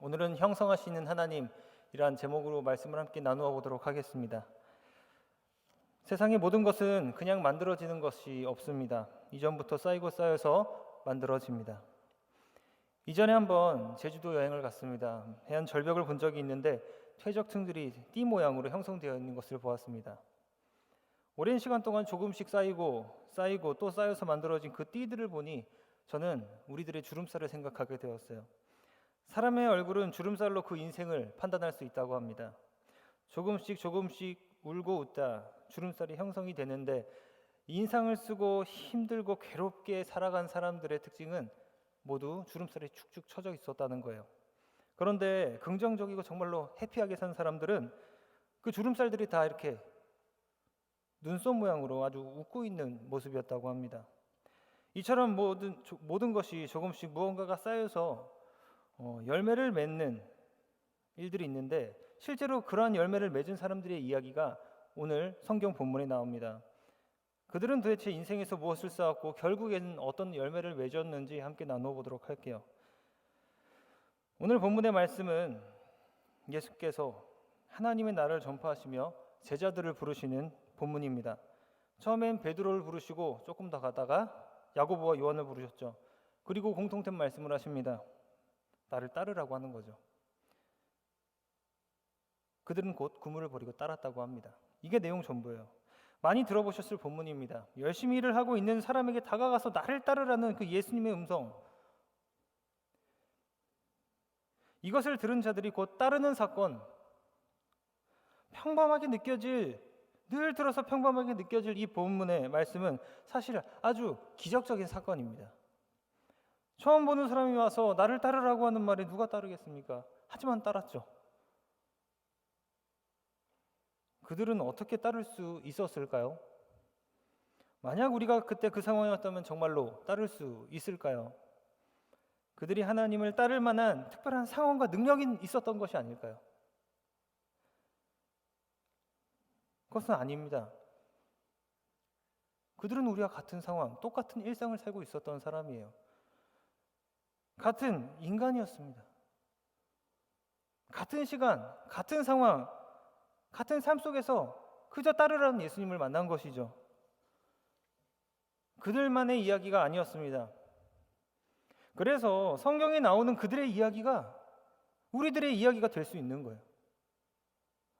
오늘은 형성하시는 하나님이란 제목으로 말씀을 함께 나누어 보도록 하겠습니다. 세상의 모든 것은 그냥 만들어지는 것이 없습니다. 이전부터 쌓이고 쌓여서 만들어집니다. 이전에 한번 제주도 여행을 갔습니다. 해안 절벽을 본 적이 있는데 퇴적층들이 띠 모양으로 형성되어 있는 것을 보았습니다. 오랜 시간 동안 조금씩 쌓이고 쌓이고 또 쌓여서 만들어진 그 띠들을 보니 저는 우리들의 주름살을 생각하게 되었어요. 사람의 얼굴은 주름살로 그 인생을 판단할 수 있다고 합니다. 조금씩 조금씩 울고 웃다 주름살이 형성이 되는데 인상을 쓰고 힘들고 괴롭게 살아간 사람들의 특징은 모두 주름살이 축축 처져 있었다는 거예요. 그런데 긍정적이고 정말로 해피하게 산 사람들은 그 주름살들이 다 이렇게 눈썹 모양으로 아주 웃고 있는 모습이었다고 합니다. 이처럼 모든 조- 모든 것이 조금씩 무언가가 쌓여서 어, 열매를 맺는 일들이 있는데 실제로 그러한 열매를 맺은 사람들의 이야기가 오늘 성경 본문에 나옵니다. 그들은 도대체 인생에서 무엇을 쌓았고 결국에는 어떤 열매를 맺었는지 함께 나누어 보도록 할게요. 오늘 본문의 말씀은 예수께서 하나님의 나라를 전파하시며 제자들을 부르시는 본문입니다. 처음엔 베드로를 부르시고 조금 더 가다가 야고보와 요한을 부르셨죠. 그리고 공통된 말씀을 하십니다. 나를 따르라고 하는 거죠. 그들은 곧 그물을 버리고 따랐다고 합니다. 이게 내용 전부예요. 많이 들어보셨을 본문입니다. 열심히 일을 하고 있는 사람에게 다가가서 나를 따르라는 그 예수님의 음성. 이것을 들은 자들이 곧 따르는 사건. 평범하게 느껴질 늘 들어서 평범하게 느껴질 이 본문의 말씀은 사실 아주 기적적인 사건입니다. 처음 보는 사람이 와서 나를 따르라고 하는 말에 누가 따르겠습니까? 하지만 따랐죠. 그들은 어떻게 따를 수 있었을까요? 만약 우리가 그때 그 상황이었다면 정말로 따를 수 있을까요? 그들이 하나님을 따를 만한 특별한 상황과 능력이 있었던 것이 아닐까요? 그것은 아닙니다. 그들은 우리와 같은 상황, 똑같은 일상을 살고 있었던 사람이에요. 같은 인간이었습니다. 같은 시간, 같은 상황, 같은 삶 속에서 그저 따르라는 예수님을 만난 것이죠. 그들만의 이야기가 아니었습니다. 그래서 성경에 나오는 그들의 이야기가 우리들의 이야기가 될 수 있는 거예요.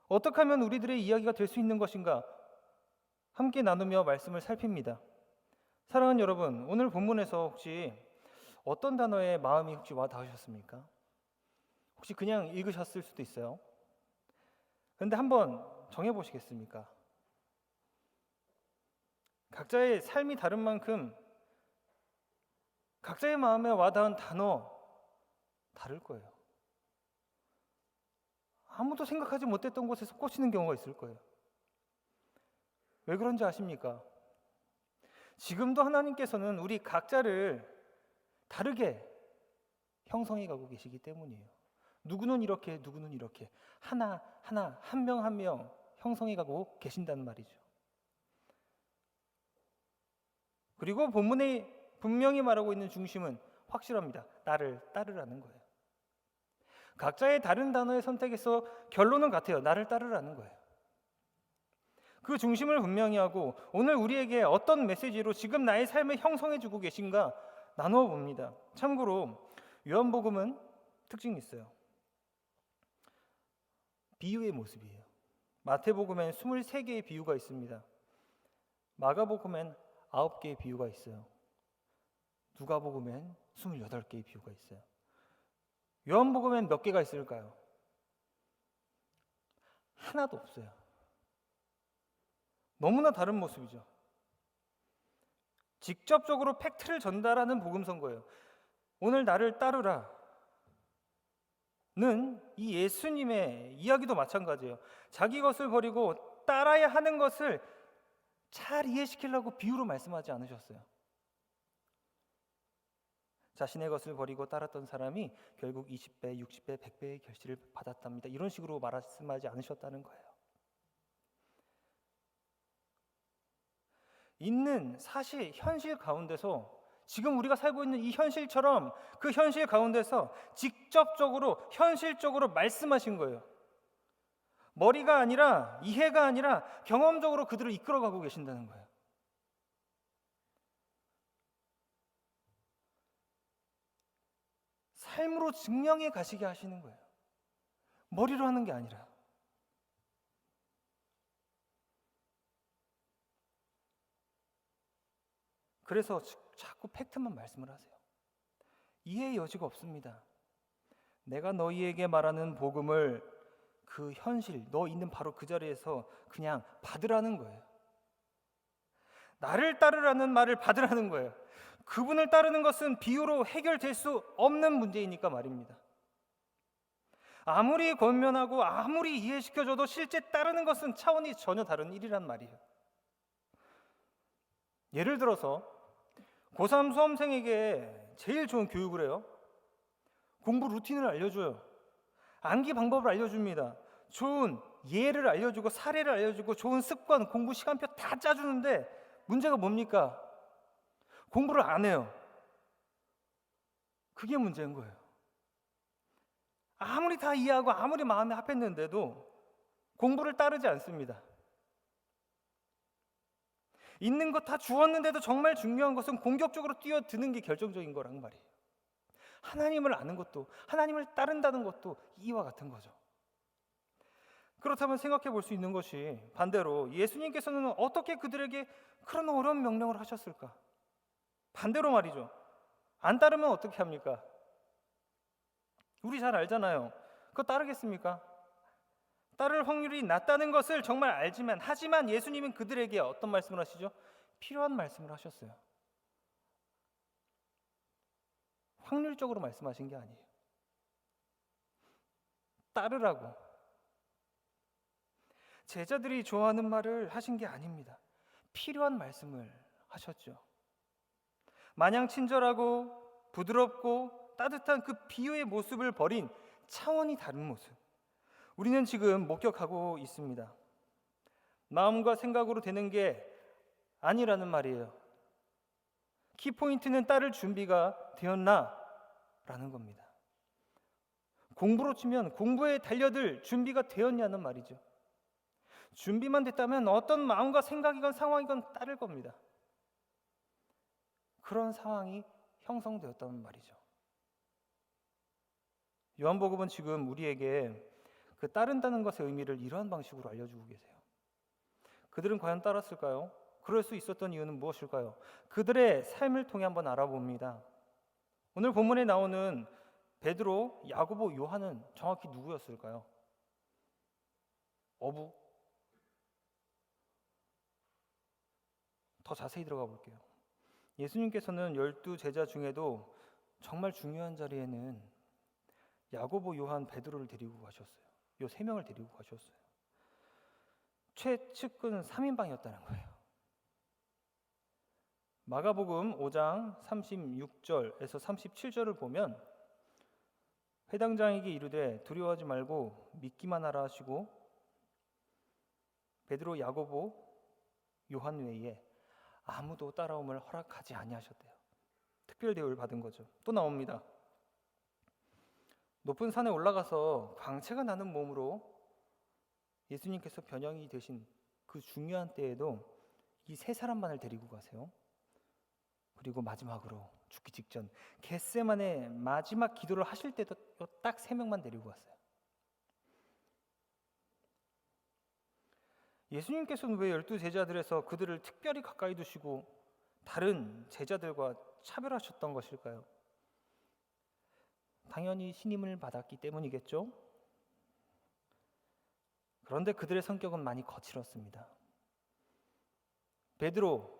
어떻게 하면 우리들의 이야기가 될 수 있는 것인가? 함께 나누며 말씀을 살핍니다. 사랑하는 여러분, 오늘 본문에서 혹시 어떤 단어에 마음이 혹시 와 닿으셨습니까? 혹시 그냥 읽으셨을 수도 있어요. 그런데 한번 정해 보시겠습니까? 각자의 삶이 다른 만큼 각자의 마음에 와닿은 단어 다를 거예요. 아무도 생각하지 못했던 곳에서 꽂히는 경우가 있을 거예요. 왜 그런지 아십니까? 지금도 하나님께서는 우리 각자를 다르게 형성해 가고 계시기 때문이에요. 누구는 이렇게, 누구는 이렇게 하나 하나 한 명 한 명 형성해 가고 계신다는 말이죠. 그리고 본문에 분명히 말하고 있는 중심은 확실합니다. 나를 따르라는 거예요. 각자의 다른 단어의 선택에서 결론은 같아요. 나를 따르라는 거예요. 그 중심을 분명히 하고 오늘 우리에게 어떤 메시지로 지금 나의 삶을 형성해 주고 계신가 나누어 봅니다. 참고로 요한복음은 특징이 있어요. 비유의 모습이에요. 마태복음엔 23개의 비유가 있습니다. 마가복음엔 9개의 비유가 있어요. 누가복음엔 28개의 비유가 있어요. 요한복음엔 몇 개가 있을까요? 하나도 없어요. 너무나 다른 모습이죠. 직접적으로 팩트를 전달하는 복음 선거예요. 오늘 나를 따르라. 는이 예수님의 이야기도 마찬가지예요. 자기 것을 버리고 따라야 하는 것을 잘 이해시키려고 비유로 말씀하지 않으셨어요. 자신의 것을 버리고 따랐던 사람이 결국 20배, 60배, 100배의 결실을 받았답니다. 이런 식으로 말씀하지 않으셨다는 거예요. 있는 사실 현실 가운데서 지금 우리가 살고 있는 이 현실처럼 그 현실 가운데서 직접적으로 현실적으로 말씀하신 거예요. 머리가 아니라 이해가 아니라 경험적으로 그들을 이끌어가고 계신다는 거예요. 삶으로 증명해 가시게 하시는 거예요. 머리로 하는 게 아니라. 그래서 자꾸 팩트만 말씀을 하세요. 이해의 여지가 없습니다. 내가 너희에게 말하는 복음을 그 현실, 너 있는 바로 그 자리에서 그냥 받으라는 거예요. 나를 따르라는 말을 받으라는 거예요. 그분을 따르는 것은 비유로 해결될 수 없는 문제이니까 말입니다. 아무리 권면하고 아무리 이해시켜줘도 실제 따르는 것은 차원이 전혀 다른 일이란 말이에요. 예를 들어서 고3 수험생에게 제일 좋은 교육을 해요. 공부 루틴을 알려줘요. 암기 방법을 알려줍니다. 좋은 예를 알려주고 사례를 알려주고 좋은 습관, 공부 시간표 다 짜주는데 문제가 뭡니까? 공부를 안 해요. 그게 문제인 거예요. 아무리 다 이해하고 아무리 마음에 합했는데도 공부를 따르지 않습니다. 있는 것 다 주었는데도 정말 중요한 것은 공격적으로 뛰어드는 게 결정적인 거란 말이에요. 하나님을 아는 것도 하나님을 따른다는 것도 이와 같은 거죠. 그렇다면 생각해 볼 수 있는 것이 반대로 예수님께서는 어떻게 그들에게 그런 어려운 명령을 하셨을까? 반대로 말이죠. 안 따르면 어떻게 합니까? 우리 잘 알잖아요. 그거 따르겠습니까? 따를 확률이 낮다는 것을 정말 알지만 하지만 예수님은 그들에게 어떤 말씀을 하시죠? 필요한 말씀을 하셨어요. 확률적으로 말씀하신 게 아니에요. 따르라고. 제자들이 좋아하는 말을 하신 게 아닙니다. 필요한 말씀을 하셨죠. 마냥 친절하고 부드럽고 따뜻한 그 비유의 모습을 버린 차원이 다른 모습. 우리는 지금 목격하고 있습니다. 마음과 생각으로 되는 게 아니라는 말이에요. 키포인트는 따를 준비가 되었나? 라는 겁니다. 공부로 치면 공부에 달려들 준비가 되었냐는 말이죠. 준비만 됐다면 어떤 마음과 생각이건 상황이건 따를 겁니다. 그런 상황이 형성되었다는 말이죠. 요한복음은 지금 우리에게 그 따른다는 것의 의미를 이러한 방식으로 알려주고 계세요. 그들은 과연 따랐을까요? 그럴 수 있었던 이유는 무엇일까요? 그들의 삶을 통해 한번 알아봅니다. 오늘 본문에 나오는 베드로, 야고보, 요한은 정확히 누구였을까요? 어부. 더 자세히 들어가 볼게요. 예수님께서는 열두 제자 중에도 정말 중요한 자리에는 야고보, 요한, 베드로를 데리고 가셨어요. 요 세 명을 데리고 가셨어요. 최측근 3인방이었다는 거예요. 마가복음 5장 36절에서 37절을 보면 회당장에게 이르되 두려워하지 말고 믿기만 하라 하시고 베드로, 야고보, 요한 외에 아무도 따라옴을 허락하지 아니하셨대요. 특별 대우를 받은 거죠. 또 나옵니다. 높은 산에 올라가서 광채가 나는 몸으로 예수님께서 변형이 되신 그 중요한 때에도 이 세 사람만을 데리고 가세요. 그리고 마지막으로 죽기 직전 겟세만의 마지막 기도를 하실 때도 딱 세 명만 데리고 갔어요. 예수님께서는 왜 열두 제자들에서 그들을 특별히 가까이 두시고 다른 제자들과 차별하셨던 것일까요? 당연히 신임을 받았기 때문이겠죠. 그런데 그들의 성격은 많이 거칠었습니다. 베드로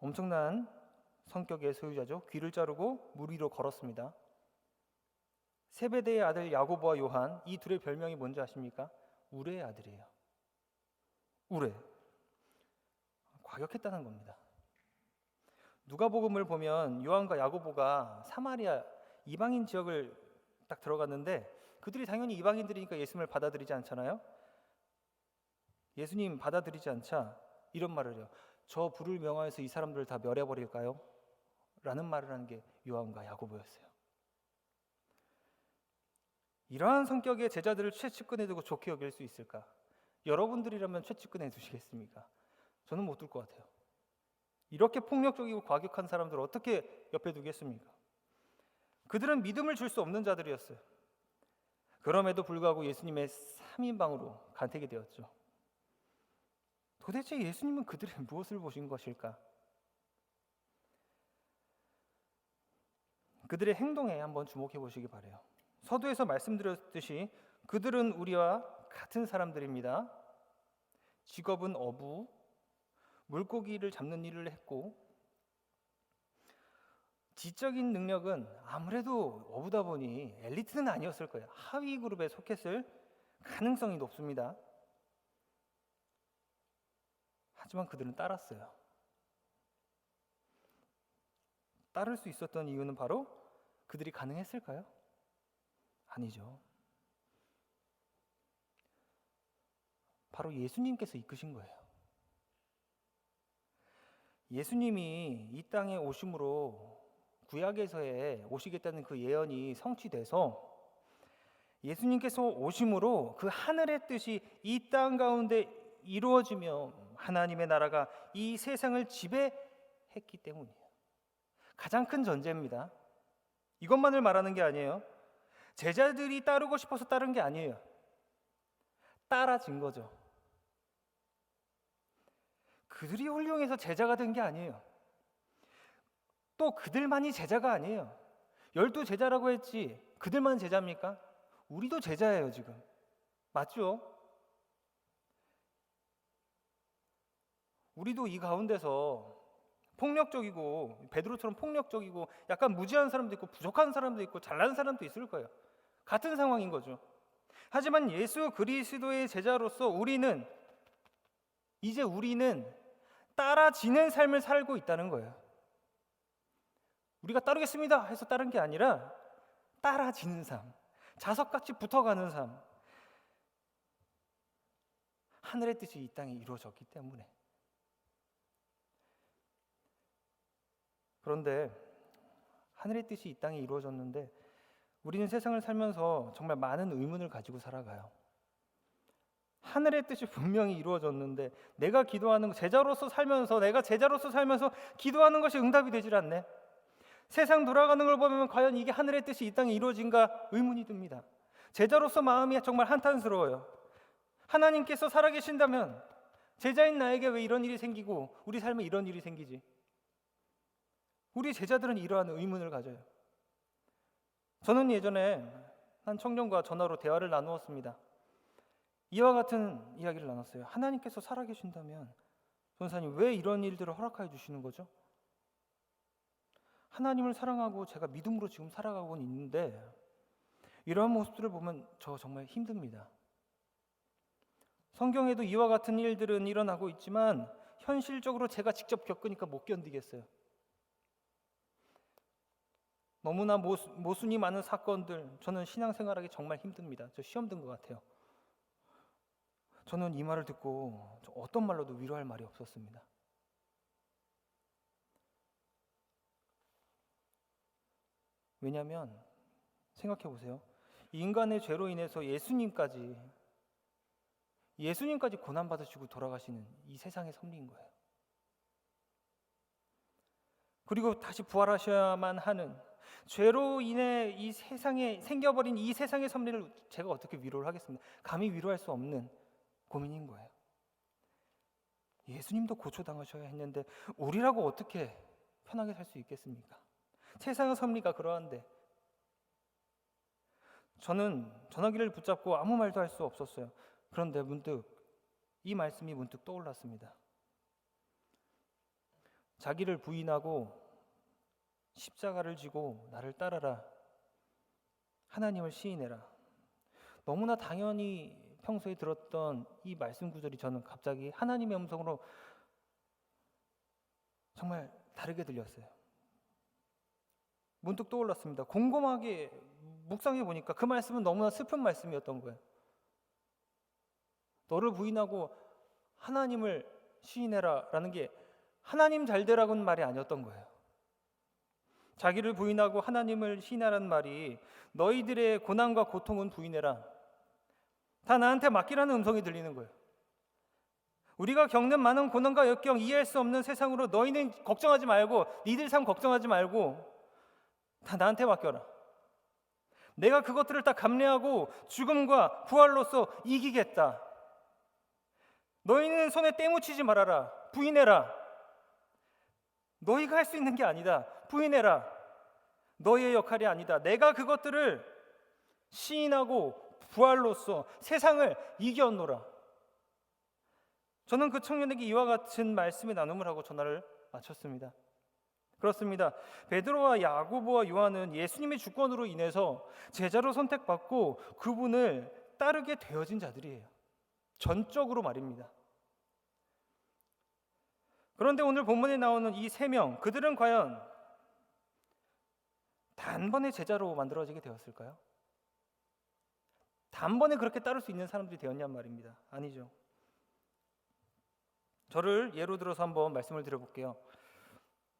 엄청난 성격의 소유자죠. 귀를 자르고 물 위로 걸었습니다. 세베대의 아들 야고보와 요한 이 둘의 별명이 뭔지 아십니까? 우레의 아들이에요. 우레. 과격했다는 겁니다. 누가복음을 보면 요한과 야고보가 사마리아 이방인 지역을 딱 들어갔는데 그들이 당연히 이방인들이니까 예수님을 받아들이지 않잖아요. 예수님 받아들이지 않자 이런 말을 해요. 저 불을 명하여서 이 사람들을 다 멸해 버릴까요? 라는 말을 하는 게 요한과 야고보였어요. 이러한 성격의 제자들을 최측근에 두고 좋게 여길 수 있을까? 여러분들이라면 최측근에 두시겠습니까? 저는 못 둘 것 같아요. 이렇게 폭력적이고 과격한 사람들을 어떻게 옆에 두겠습니까? 그들은 믿음을 줄 수 없는 자들이었어요. 그럼에도 불구하고 예수님의 3인방으로 간택이 되었죠. 도대체 예수님은 그들의 무엇을 보신 것일까? 그들의 행동에 한번 주목해 보시기 바래요. 서두에서 말씀드렸듯이 그들은 우리와 같은 사람들입니다. 직업은 어부, 물고기를 잡는 일을 했고 지적인 능력은 아무래도 어부다 보니 엘리트는 아니었을 거예요. 하위 그룹에 속했을 가능성이 높습니다. 하지만 그들은 따랐어요. 따를 수 있었던 이유는 바로 그들이 가능했을까요? 아니죠. 바로 예수님께서 이끄신 거예요. 예수님이 이 땅에 오심으로 구약에서의 오시겠다는 그 예언이 성취돼서 예수님께서 오심으로 그 하늘의 뜻이 이 땅 가운데 이루어지며 하나님의 나라가 이 세상을 지배했기 때문이에요. 가장 큰 전제입니다. 이것만을 말하는 게 아니에요. 제자들이 따르고 싶어서 따른 게 아니에요. 따라진 거죠. 그들이 훌륭해서 제자가 된 게 아니에요. 또 그들만이 제자가 아니에요. 열두 제자라고 했지 그들만 제자입니까? 우리도 제자예요, 지금. 맞죠? 우리도 이 가운데서 폭력적이고 베드로처럼 폭력적이고 약간 무지한 사람도 있고 부족한 사람도 있고 잘난 사람도 있을 거예요. 같은 상황인 거죠. 하지만 예수 그리스도의 제자로서 우리는 이제 우리는 따라지는 삶을 살고 있다는 거예요. 우리가 따르겠습니다 해서 따른 게 아니라 따라지는 삶, 자석같이 붙어가는 삶. 하늘의 뜻이 이 땅에 이루어졌기 때문에. 그런데 하늘의 뜻이 이 땅에 이루어졌는데 우리는 세상을 살면서 정말 많은 의문을 가지고 살아가요. 하늘의 뜻이 분명히 이루어졌는데 내가 기도하는 제자로서 살면서 내가 제자로서 살면서 기도하는 것이 응답이 되질 않네. 세상 돌아가는 걸 보면 과연 이게 하늘의 뜻이 이 땅에 이루어진가 의문이 듭니다. 제자로서 마음이 정말 한탄스러워요. 하나님께서 살아계신다면 제자인 나에게 왜 이런 일이 생기고 우리 삶에 이런 일이 생기지? 우리 제자들은 이러한 의문을 가져요. 저는 예전에 한 청년과 전화로 대화를 나누었습니다. 이와 같은 이야기를 나눴어요. 하나님께서 살아계신다면 전사님 왜 이런 일들을 허락하여 주시는 거죠? 하나님을 사랑하고 제가 믿음으로 지금 살아가고 있는데 이러한 모습들을 보면 저 정말 힘듭니다. 성경에도 이와 같은 일들은 일어나고 있지만 현실적으로 제가 직접 겪으니까 못 견디겠어요. 너무나 모순, 모순이 많은 사건들, 저는 신앙생활하기 정말 힘듭니다. 저 시험 든 것 같아요. 저는 이 말을 듣고 어떤 말로도 위로할 말이 없었습니다. 왜냐하면 생각해 보세요. 인간의 죄로 인해서 예수님까지 예수님까지 고난 받으시고 돌아가시는 이 세상의 섭리인 거예요. 그리고 다시 부활하셔야만 하는 죄로 인해 이 세상에 생겨버린 이 세상의 섭리를 제가 어떻게 위로를 하겠습니까? 감히 위로할 수 없는 고민인 거예요. 예수님도 고초당하셔야 했는데 우리라고 어떻게 편하게 살 수 있겠습니까? 세상의 섭리가 그러한데 저는 전화기를 붙잡고 아무 말도 할 수 없었어요. 그런데 문득 이 말씀이 문득 떠올랐습니다. 자기를 부인하고 십자가를 지고 나를 따라라. 하나님을 시인해라. 너무나 당연히 평소에 들었던 이 말씀 구절이 저는 갑자기 하나님의 음성으로 정말 다르게 들렸어요. 문득 떠올랐습니다. 곰곰하게 묵상해 보니까 그 말씀은 너무나 슬픈 말씀이었던 거예요. 너를 부인하고 하나님을 시인해라라는 게 하나님 잘 되라고는 말이 아니었던 거예요. 자기를 부인하고 하나님을 신하라는 말이 너희들의 고난과 고통은 부인해라. 다 나한테 맡기라는 음성이 들리는 거예요. 우리가 겪는 많은 고난과 역경 이해할 수 없는 세상으로 너희는 걱정하지 말고 니들 삶 걱정하지 말고 다 나한테 맡겨라. 내가 그것들을 다 감내하고 죽음과 부활로서 이기겠다. 너희는 손에 떼묻히지 말아라. 부인해라. 너희가 할 수 있는 게 아니다. 부인해라. 너희의 역할이 아니다. 내가 그것들을 시인하고 부활로서 세상을 이겨노라. 저는 그 청년에게 이와 같은 말씀의 나눔을 하고 전화를 마쳤습니다. 그렇습니다. 베드로와 야고보와 요한은 예수님의 주권으로 인해서 제자로 선택받고 그분을 따르게 되어진 자들이에요. 전적으로 말입니다. 그런데 오늘 본문에 나오는 이 세 명, 그들은 과연 단번에 제자로 만들어지게 되었을까요? 단번에 그렇게 따를 수 있는 사람들이 되었냔 말입니다. 아니죠. 저를 예로 들어서 한번 말씀을 드려볼게요.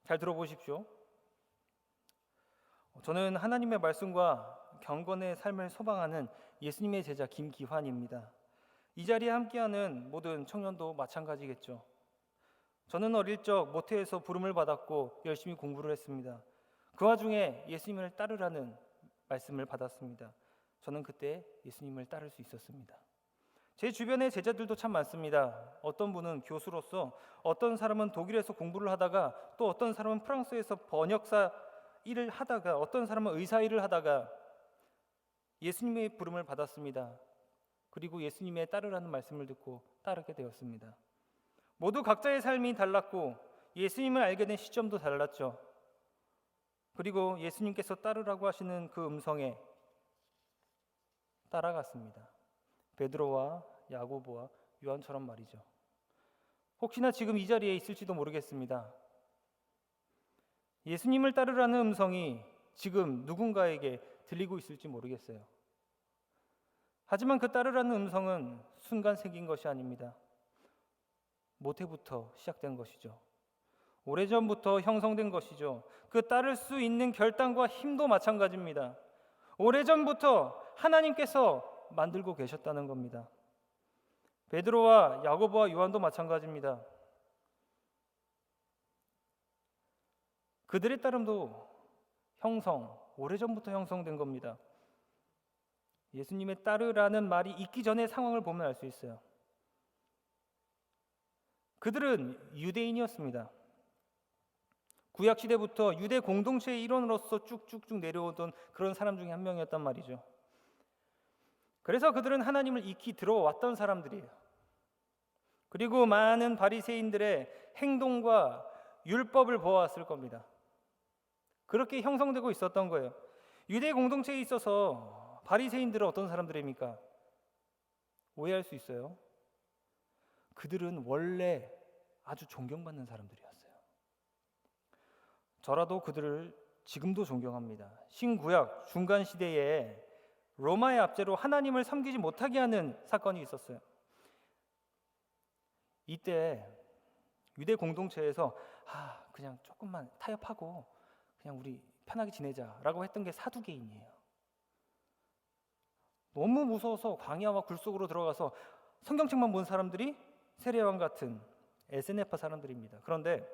잘 들어보십시오. 저는 하나님의 말씀과 경건의 삶을 소방하는 예수님의 제자 김기환입니다. 이 자리에 함께하는 모든 청년도 마찬가지겠죠. 저는 어릴 적 모태에서 부름을 받았고 열심히 공부를 했습니다. 그 와중에 예수님을 따르라는 말씀을 받았습니다. 저는 그때 예수님을 따를 수 있었습니다. 제 주변에 제자들도 참 많습니다. 어떤 분은 교수로서, 어떤 사람은 독일에서 공부를 하다가, 또 어떤 사람은 프랑스에서 번역사 일을 하다가, 어떤 사람은 의사 일을 하다가 예수님의 부름을 받았습니다. 그리고 예수님의 따르라는 말씀을 듣고 따르게 되었습니다. 모두 각자의 삶이 달랐고 예수님을 알게 된 시점도 달랐죠. 그리고 예수님께서 따르라고 하시는 그 음성에 따라갔습니다. 베드로와 야고보와 요한처럼 말이죠. 혹시나 지금 이 자리에 있을지도 모르겠습니다. 예수님을 따르라는 음성이 지금 누군가에게 들리고 있을지 모르겠어요. 하지만 그 따르라는 음성은 순간 생긴 것이 아닙니다. 모태부터 시작된 것이죠. 오래전부터 형성된 것이죠. 그 따를 수 있는 결단과 힘도 마찬가지입니다. 오래전부터 하나님께서 만들고 계셨다는 겁니다. 베드로와 야고보와 요한도 마찬가지입니다. 그들의 따름도 형성, 오래전부터 형성된 겁니다. 예수님의 따르라는 말이 있기 전에 상황을 보면 알 수 있어요. 그들은 유대인이었습니다. 구약 시대부터 유대 공동체의 일원으로서 쭉쭉쭉 내려오던 그런 사람 중에 한 명이었단 말이죠. 그래서 그들은 하나님을 익히 들어왔던 사람들이에요. 그리고 많은 바리새인들의 행동과 율법을 보아왔을 겁니다. 그렇게 형성되고 있었던 거예요. 유대 공동체에 있어서 바리새인들은 어떤 사람들입니까? 오해할 수 있어요. 그들은 원래 아주 존경받는 사람들이었어요. 저라도 그들을 지금도 존경합니다. 신구약 중간 시대에 로마의 압제로 하나님을 섬기지 못하게 하는 사건이 있었어요. 이때 유대 공동체에서 아, 그냥 조금만 타협하고 그냥 우리 편하게 지내자라고 했던 게 사두개인이에요. 너무 무서워서 광야와 굴 속으로 들어가서 성경책만 본 사람들이 세례왕 같은 에스네파 사람들입니다. 그런데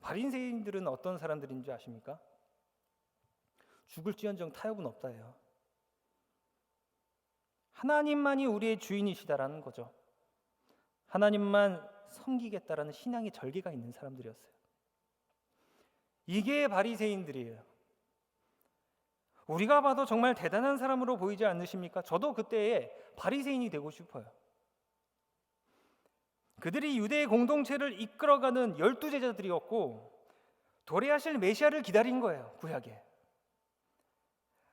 바린새인들은 어떤 사람들인지 아십니까? 죽을지언정 타협은 없다예요. 하나님만이 우리의 주인이시다라는 거죠. 하나님만 섬기겠다라는 신앙의 절개가 있는 사람들이었어요. 이게 바리새인들이에요. 우리가 봐도 정말 대단한 사람으로 보이지 않으십니까? 저도 그때에 바리새인이 되고 싶어요. 그들이 유대의 공동체를 이끌어가는 열두 제자들이었고 도래하실 메시아를 기다린 거예요. 구약에.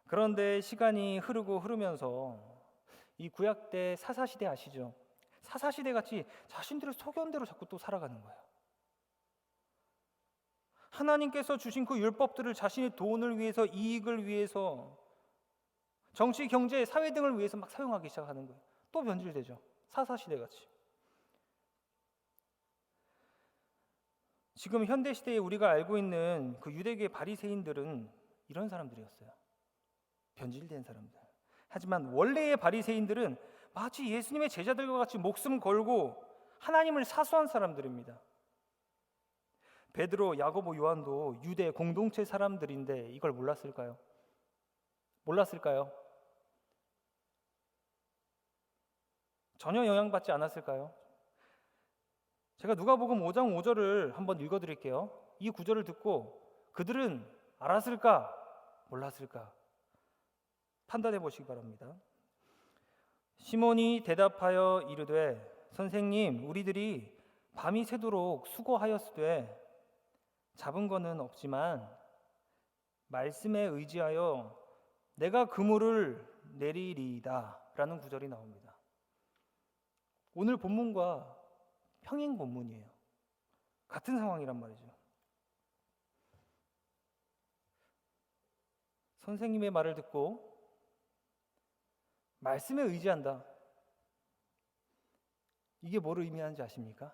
그런데 시간이 흐르고 흐르면서 이 구약 때 사사 시대 아시죠? 사사 시대 같이 자신들의 소견대로 자꾸 또 살아가는 거예요. 하나님께서 주신 그 율법들을 자신의 돈을 위해서 이익을 위해서 정치, 경제, 사회 등을 위해서 막 사용하기 시작하는 거예요. 또 변질되죠. 사사 시대 같이. 지금 현대 시대에 우리가 알고 있는 그 유대계 바리새인들은 이런 사람들이었어요. 변질된 사람들. 하지만 원래의 바리새인들은 마치 예수님의 제자들과 같이 목숨 걸고 하나님을 사수한 사람들입니다. 베드로, 야고보, 요한도 유대 공동체 사람들인데 이걸 몰랐을까요? 몰랐을까요? 전혀 영향받지 않았을까요? 제가 누가복음 5장 5절을 한번 읽어 드릴게요. 이 구절을 듣고 그들은 알았을까? 몰랐을까? 판단해 보시기 바랍니다. 시몬이 대답하여 이르되 선생님 우리들이 밤이 새도록 수고하였으되 잡은 거는 없지만 말씀에 의지하여 내가 그물을 내리리이다라는 구절이 나옵니다. 오늘 본문과 평행 본문이에요. 같은 상황이란 말이죠. 선생님의 말을 듣고 말씀에 의지한다. 이게 뭐를 의미하는지 아십니까?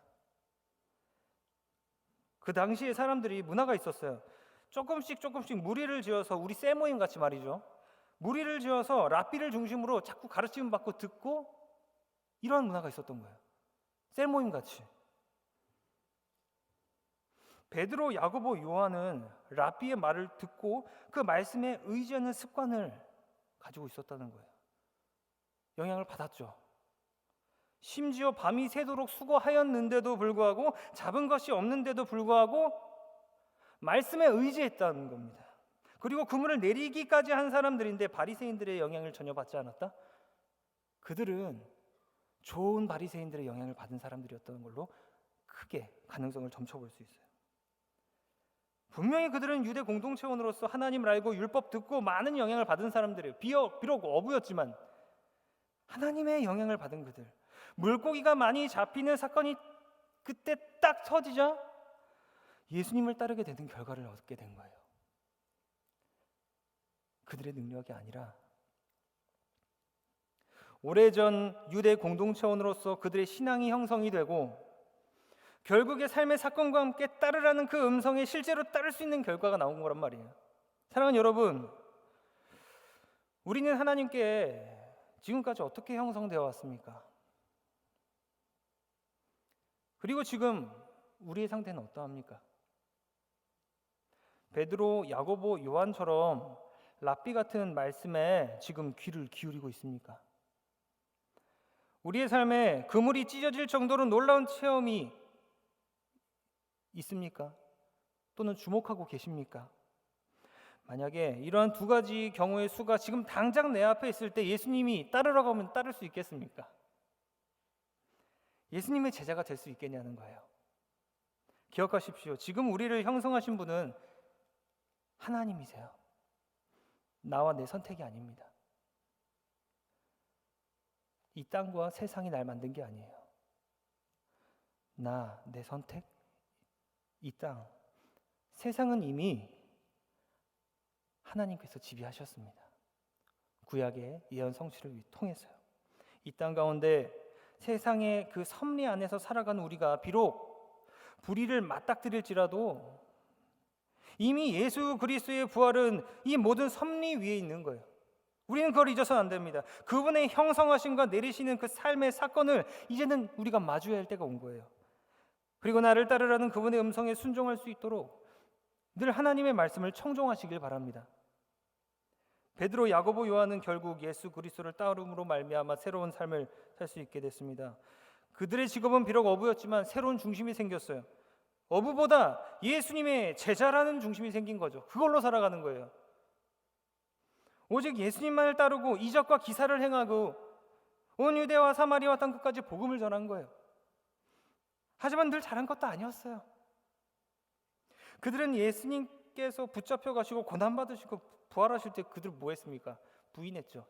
그 당시에 사람들이 문화가 있었어요. 조금씩 조금씩 무리를 지어서 우리 세모임 같이 말이죠. 무리를 지어서 랍비를 중심으로 자꾸 가르침 받고 듣고 이러한 문화가 있었던 거예요. 셀모임 같이. 베드로, 야고보, 요한은 랍비의 말을 듣고 그 말씀에 의지하는 습관을 가지고 있었다는 거예요. 영향을 받았죠. 심지어 밤이 새도록 수고하였는데도 불구하고 잡은 것이 없는데도 불구하고 말씀에 의지했다는 겁니다. 그리고 그물을 내리기까지 한 사람들인데 바리새인들의 영향을 전혀 받지 않았다. 그들은 좋은 바리새인들의 영향을 받은 사람들이었던 걸로 크게 가능성을 점쳐볼 수 있어요. 분명히 그들은 유대 공동체원으로서 하나님을 알고 율법 듣고 많은 영향을 받은 사람들이에요. 비록 어부였지만 하나님의 영향을 받은 그들. 물고기가 많이 잡히는 사건이 그때 딱 터지자 예수님을 따르게 되는 결과를 얻게 된 거예요. 그들의 능력이 아니라 오래전 유대 공동체원으로서 그들의 신앙이 형성이 되고 결국에 삶의 사건과 함께 따르라는 그 음성에 실제로 따를 수 있는 결과가 나온 거란 말이에요. 사랑하는 여러분, 우리는 하나님께 지금까지 어떻게 형성되어 왔습니까? 그리고 지금 우리의 상태는 어떠합니까? 베드로, 야고보, 요한처럼 랍비 같은 말씀에 지금 귀를 기울이고 있습니까? 우리의 삶에 그물이 찢어질 정도로 놀라운 체험이 있습니까? 또는 주목하고 계십니까? 만약에 이러한 두 가지 경우의 수가 지금 당장 내 앞에 있을 때 예수님이 따르라고 하면 따를 수 있겠습니까? 예수님의 제자가 될 수 있겠냐는 거예요. 기억하십시오. 지금 우리를 형성하신 분은 하나님이세요. 나와 내 선택이 아닙니다. 이 땅과 세상이 날 만든 게 아니에요. 나, 내 선택, 이 땅, 세상은 이미 하나님께서 지배하셨습니다. 구약의 예언 성취를 통해서요. 이 땅 가운데 세상의 그 섭리 안에서 살아가는 우리가 비록 불의를 맞닥뜨릴지라도 이미 예수 그리스도의 부활은 이 모든 섭리 위에 있는 거예요. 우리는 그걸 잊어서는 안 됩니다. 그분의 형성하심과 내리시는 그 삶의 사건을 이제는 우리가 마주해야 할 때가 온 거예요. 그리고 나를 따르라는 그분의 음성에 순종할 수 있도록 늘 하나님의 말씀을 청종하시길 바랍니다. 베드로, 야고보, 요한은 결국 예수 그리스도를 따름으로 말미암아 새로운 삶을 살 수 있게 됐습니다. 그들의 직업은 비록 어부였지만 새로운 중심이 생겼어요. 어부보다 예수님의 제자라는 중심이 생긴 거죠. 그걸로 살아가는 거예요. 오직 예수님만을 따르고 이적과 기사를 행하고 온 유대와 사마리아 땅 끝까지 복음을 전한 거예요. 하지만 늘 잘한 것도 아니었어요. 그들은 예수님께서 붙잡혀 가시고 고난 받으시고 부활하실 때 그들 뭐 했습니까? 부인했죠.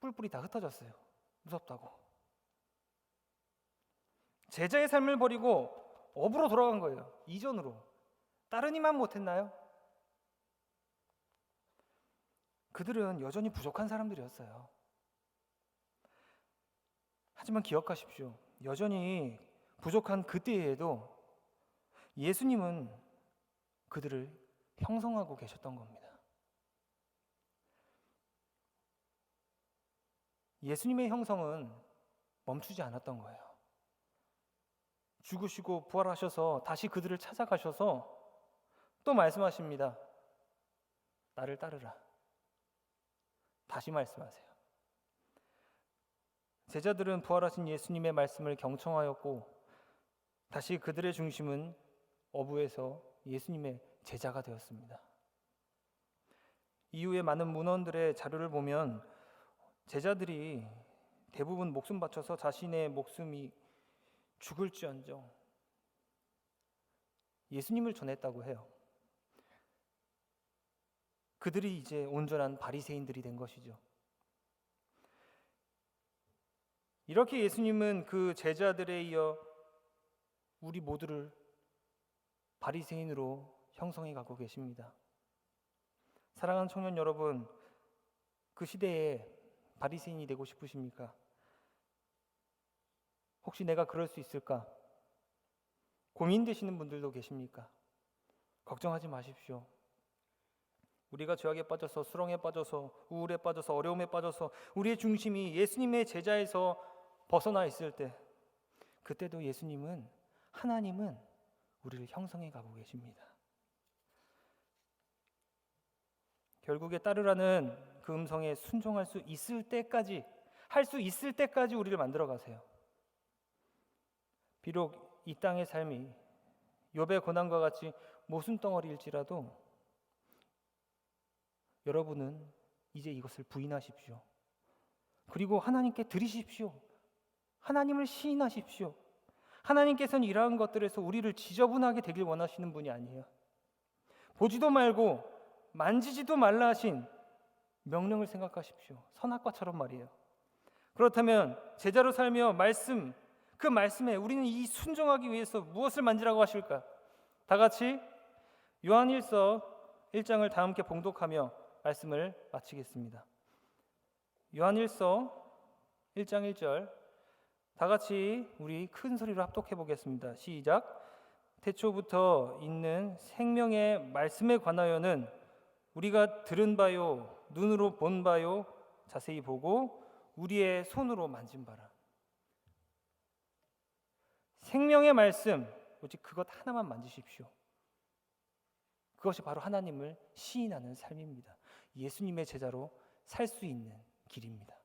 뿔뿔이 다 흩어졌어요. 무섭다고. 제자의 삶을 버리고 업으로 돌아간 거예요. 이전으로. 이만 못했나요? 그들은 여전히 부족한 사람들이었어요. 하지만 기억하십시오. 여전히 부족한 그때에도 예수님은 그들을 형성하고 계셨던 겁니다. 예수님의 형성은 멈추지 않았던 거예요. 죽으시고 부활하셔서 다시 그들을 찾아가셔서 또 말씀하십니다. 나를 따르라. 다시 말씀하세요. 제자들은 부활하신 예수님의 말씀을 경청하였고 다시 그들의 중심은 어부에서 예수님의 제자가 되었습니다. 이후에 많은 문헌들의 자료를 보면 제자들이 대부분 목숨 바쳐서 자신의 목숨이 죽을지언정 예수님을 전했다고 해요. 그들이 이제 온전한 바리새인들이 된 것이죠. 이렇게 예수님은 그 제자들에 이어 우리 모두를 바리새인으로 형성해 가고 계십니다. 사랑하는 청년 여러분, 그 시대에 바리새인이 되고 싶으십니까? 혹시 내가 그럴 수 있을까? 고민되시는 분들도 계십니까? 걱정하지 마십시오. 우리가 죄악에 빠져서 수렁에 빠져서 우울에 빠져서 어려움에 빠져서 우리의 중심이 예수님의 제자에서 벗어나 있을 때 그때도 예수님은 하나님은 우리를 형성해 가고 계십니다. 결국에 따르라는 그 음성에 순종할 수 있을 때까지 할 수 있을 때까지 우리를 만들어 가세요. 비록 이 땅의 삶이 욥의 고난과 같이 모순 덩어리일지라도 여러분은 이제 이것을 부인하십시오. 그리고 하나님께 드리십시오. 하나님을 시인하십시오. 하나님께서는 이러한 것들에서 우리를 지저분하게 되길 원하시는 분이 아니에요. 보지도 말고 만지지도 말라 하신 명령을 생각하십시오. 선악과처럼 말이에요. 그렇다면 제자로 살며 말씀 그 말씀에 우리는 이 순종하기 위해서 무엇을 만지라고 하실까? 다 같이 요한일서 1장을 다 함께 봉독하며 말씀을 마치겠습니다. 요한일서 1장 1절 다 같이 우리 큰 소리로 합독해 보겠습니다. 시작. 태초부터 있는 생명의 말씀에 관하여는 우리가 들은 바요 눈으로 본 바요 자세히 보고 우리의 손으로 만진 바라. 생명의 말씀 오직 그것 하나만 만지십시오. 그것이 바로 하나님을 시인하는 삶입니다. 예수님의 제자로 살 수 있는 길입니다.